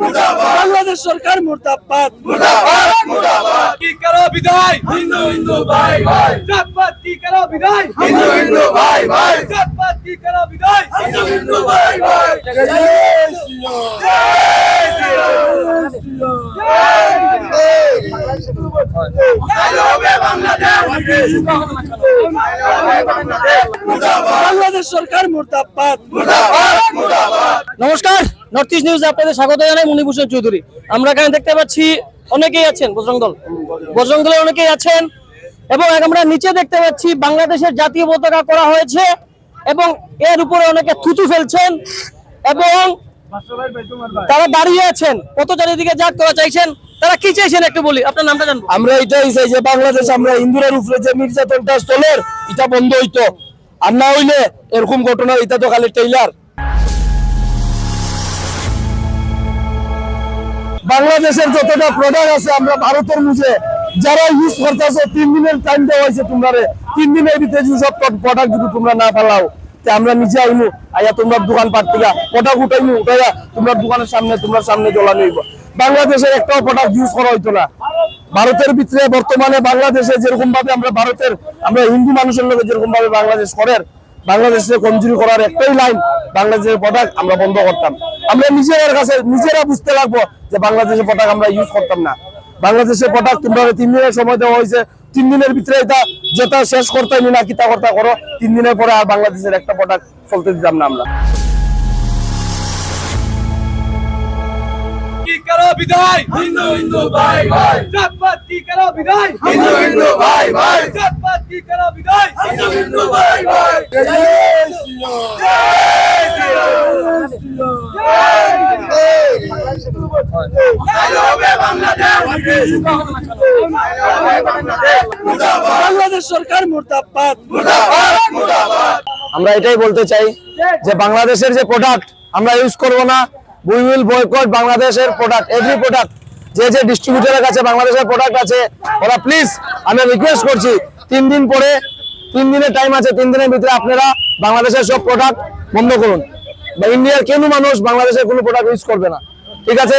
বাংলাদেশ সরকার মুর্দাবাদ। কি করো বিদায়? হিন্দু হিন্দু ভাই ভাই। জাতপাত কি করো বিদায়? হিন্দু হিন্দু ভাই ভাই। জাতপাত কি করো বিদায়? হিন্দু হিন্দু ভাই ভাই। বাংলাদেশ সরকার মুর্দাবাদ। নমস্কার। নর্থ ইস্ট নিউজ আপনাদের স্বাগত জানাই মণিভূষণ চৌধুরী। আমরা এখানে দেখতে পাচ্ছি অনেকেই আছেন বজরং দল। বজরং দলের অনেকেই আছেন এবং আমরা নিচে দেখতে পাচ্ছি বাংলাদেশের জাতীয় পতাকা করা হয়েছে এবং এর উপরে অনেকে থুতু ফেলছেন এবং তারা দাঁড়িয়ে আছেন। কত চারিদিকে যা করা চাইছেন, তারা কি চাইছেন একটু বলি? আপনার নামটা জানব? আমরা এটাই চাই যে বাংলাদেশ, আমরা হিন্দুরের উপরে যে নির্যাতনটা চলের, এটা বন্ধ হইতো। আর না হইলে এরকম ঘটনা, এটা তো খালি টেইলার বাংলাদেশের যতটা প্রোডাক্ট আছে আমরা ভারতের মুজে যারা ইউজ করতেছো, তিন দিনের টাইম দেওয়া হয়েছে তোমরা তিন দিনের ভিতরে সব প্রোডাক্ট যদি তোমরা না ফেলাও আমরা নিজে আইমু, আইয়া তোমরা দোকান পাট থেকে প্রোডাক্ট উঠাইমু, উঠাইয়া তোমরা দোকানের সামনে, তোমরা সামনে জ্বলানো হইব বাংলাদেশের একটাও প্রোডাক্ট ইউজ করা হইতো না। ভারতের ভিতরে বর্তমানে বাংলাদেশে যেরকম ভাবে আমরা ভারতের, আমরা হিন্দু মানুষের লোক যেরকম ভাবে বাংলাদেশ করেন বাংলাদেশে কমজোরি করার একটাই লাইন বাংলাদেশের প্রোডাক্ট আমরা বন্ধ করতাম। আমরা নিজেদের কাছে নিজেরা বুঝতে লাগবো যে বাংলাদেশের প্রোডাক্ট আমরা ইউজ করতাম না। বাংলাদেশের প্রোডাক্ট তোমরা তিন দিনের সময় দেওয়া হয়েছে তিন দিনের ভিতরে এটা যেটা শেষ করতে না কিতা করতে করো তিন দিনের পরে আর বাংলাদেশের একটা প্রোডাক্ট চলতে দিতাম না আমরা। কি করো বিদায়? হিন্দু হিন্দু ভাই ভাই। জাতপাত কি করো বিদায়? হিন্দু হিন্দু ভাই ভাই। জাতপাত কি করো বিদায়? হিন্দু হিন্দু ভাই ভাই বাংলাদেশ! সরকার মুর্দাবাদ। আমরা এটাই বলতে চাই যে বাংলাদেশের যে প্রোডাক্ট আমরা ইউজ করব না উই উইল বয়কট বাংলাদেশের প্রোডাক্ট এভরি প্রোডাক্ট যে যে ডিস্ট্রিবিউটরের কাছে বাংলাদেশের প্রোডাক্ট আছে ওরা প্লিজ আমি রিকোয়েস্ট করছি তিন দিন পরে তিন দিনের টাইম আছে তিন দিনের ভিতরে আপনারা বাংলাদেশের সব প্রোডাক্ট বন্ধ করুন। বা ইন্ডিয়ার কেন মানুষ বাংলাদেশের কোনো প্রোডাক্ট ইউজ করবে না। ঠিক আছে?